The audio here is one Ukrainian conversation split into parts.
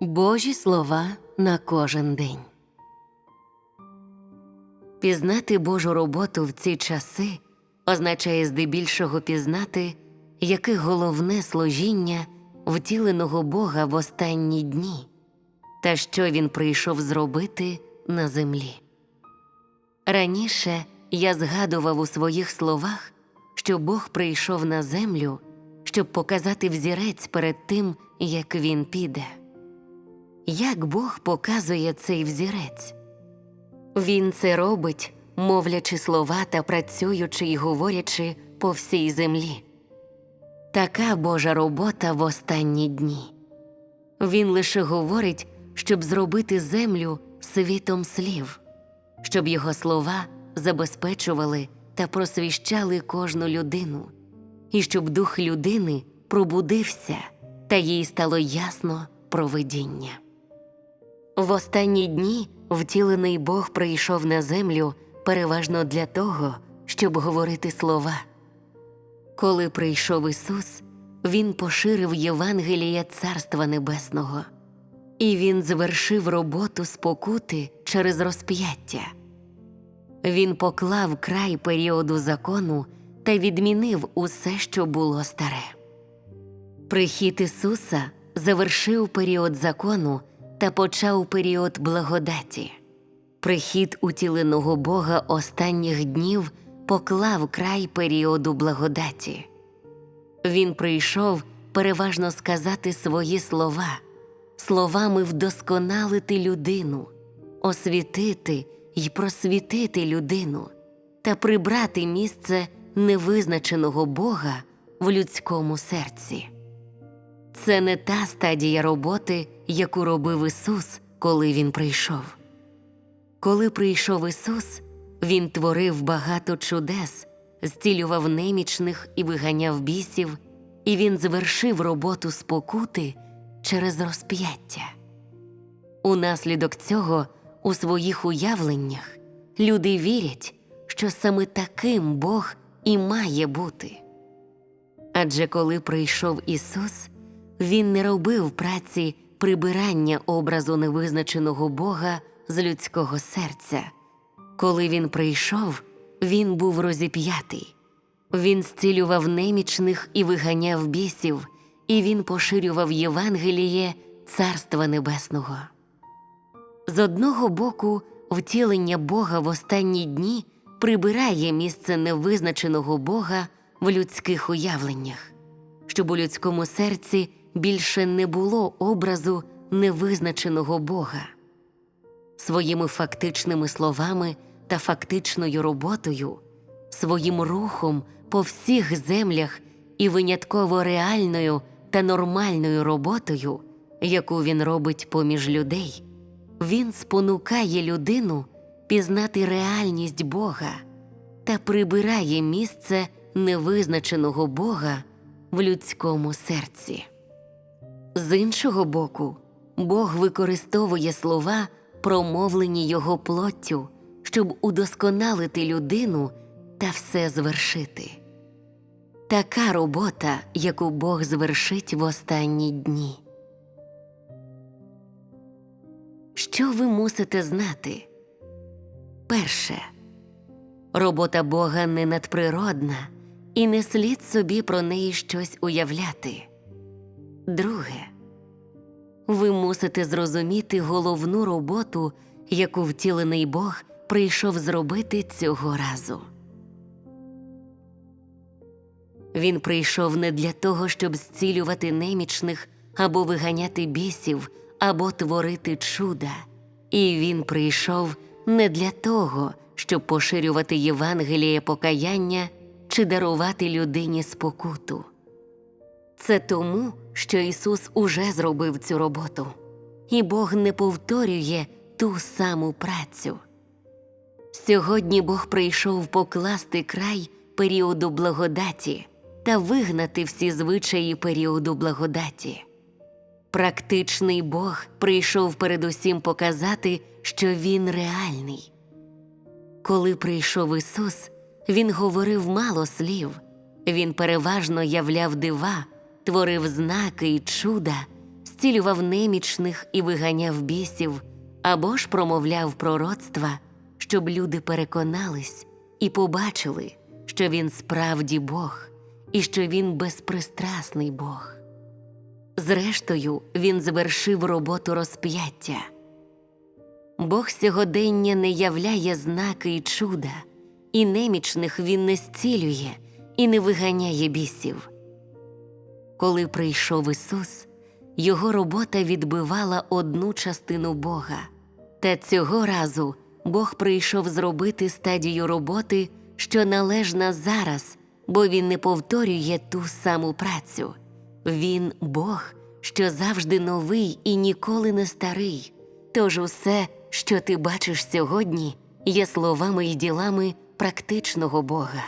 Божі слова на кожен день. Пізнати Божу роботу в ці часи означає здебільшого пізнати, яке головне служіння втіленого Бога в останні дні, та що він прийшов зробити на землі. Раніше я згадував у своїх словах, що Бог прийшов на землю, щоб показати взірець перед тим, як він піде. Як Бог показує цей взірець? Він це робить, мовлячи слова та працюючи й говорячи по всій землі. Така Божа робота в останні дні. Він лише говорить, щоб зробити землю світом слів, щоб його слова забезпечували та просвіщали кожну людину, і щоб дух людини пробудився та їй стало ясно провидіння. В останні дні втілений Бог прийшов на землю переважно для того, щоб говорити слова. Коли прийшов Ісус, Він поширив Євангеліє Царства Небесного, і Він звершив роботу спокути через розп'яття. Він поклав край періоду закону та відмінив усе, що було старе. Прихід Ісуса завершив період закону та почав період благодаті. Прихід утіленого Бога останніх днів поклав край періоду благодаті. Він прийшов переважно сказати свої слова, словами вдосконалити людину, освітити й просвітити людину та прибрати місце невизначеного Бога в людському серці. Це не та стадія роботи, яку робив Ісус, коли Він прийшов. Коли прийшов Ісус, Він творив багато чудес, зцілював немічних і виганяв бісів, і Він звершив роботу спокути через розп'яття. Унаслідок цього, у своїх уявленнях, люди вірять, що саме таким Бог і має бути. Адже коли прийшов Ісус, Він не робив праці прибирання образу невизначеного Бога з людського серця. Коли він прийшов, він був розіп'ятий. Він зцілював немічних і виганяв бісів, і він поширював Євангеліє Царства Небесного. З одного боку, втілення Бога в останні дні прибирає місце невизначеного Бога в людських уявленнях, щоб у людському серці більше не було образу невизначеного Бога. Своїми фактичними словами та фактичною роботою, своїм рухом по всіх землях і винятково реальною та нормальною роботою, яку він робить поміж людей, він спонукає людину пізнати реальність Бога та прибирає місце невизначеного Бога в людському серці. З іншого боку, Бог використовує слова, промовлені його плоттю, щоб удосконалити людину та все звершити. Така робота, яку Бог звершить в останні дні. Що ви мусите знати? Перше. Робота Бога не надприродна, і не слід собі про неї щось уявляти. Друге, ви мусите зрозуміти головну роботу, яку втілений Бог прийшов зробити цього разу. Він прийшов не для того, щоб зцілювати немічних або виганяти бісів, або творити чуда, і він прийшов не для того, щоб поширювати Євангеліє покаяння чи дарувати людині спокуту. Це тому, що Ісус уже зробив цю роботу, і Бог не повторює ту саму працю. Сьогодні Бог прийшов покласти край періоду благодаті та вигнати всі звичаї періоду благодаті. Практичний Бог прийшов передусім показати, що Він реальний. Коли прийшов Ісус, Він говорив мало слів, Він переважно являв дива, творив знаки й чуда, зцілював немічних і виганяв бісів, або ж промовляв пророцтва, щоб люди переконались і побачили, що він справді Бог і що він безпристрасний Бог. Зрештою, він завершив роботу розп'яття. Бог сьогодення не являє знаки і чуда, і немічних він не зцілює і не виганяє бісів. Коли прийшов Ісус, його робота відбивала одну частину Бога. Та цього разу Бог прийшов зробити стадію роботи, що належна зараз, бо Він не повторює ту саму працю. Він Бог, що завжди новий і ніколи не старий. Тож усе, що ти бачиш сьогодні, є словами і ділами практичного Бога.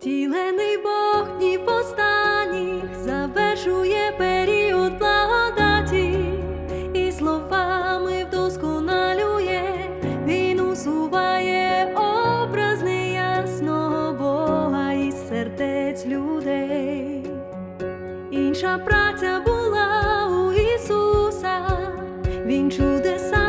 Втілений Бог і останніх завершує період благодаті і словами вдосконалює, він усуває образ неясного Бога і сердець людей. Інша праця була у Ісуса, Він чудеса.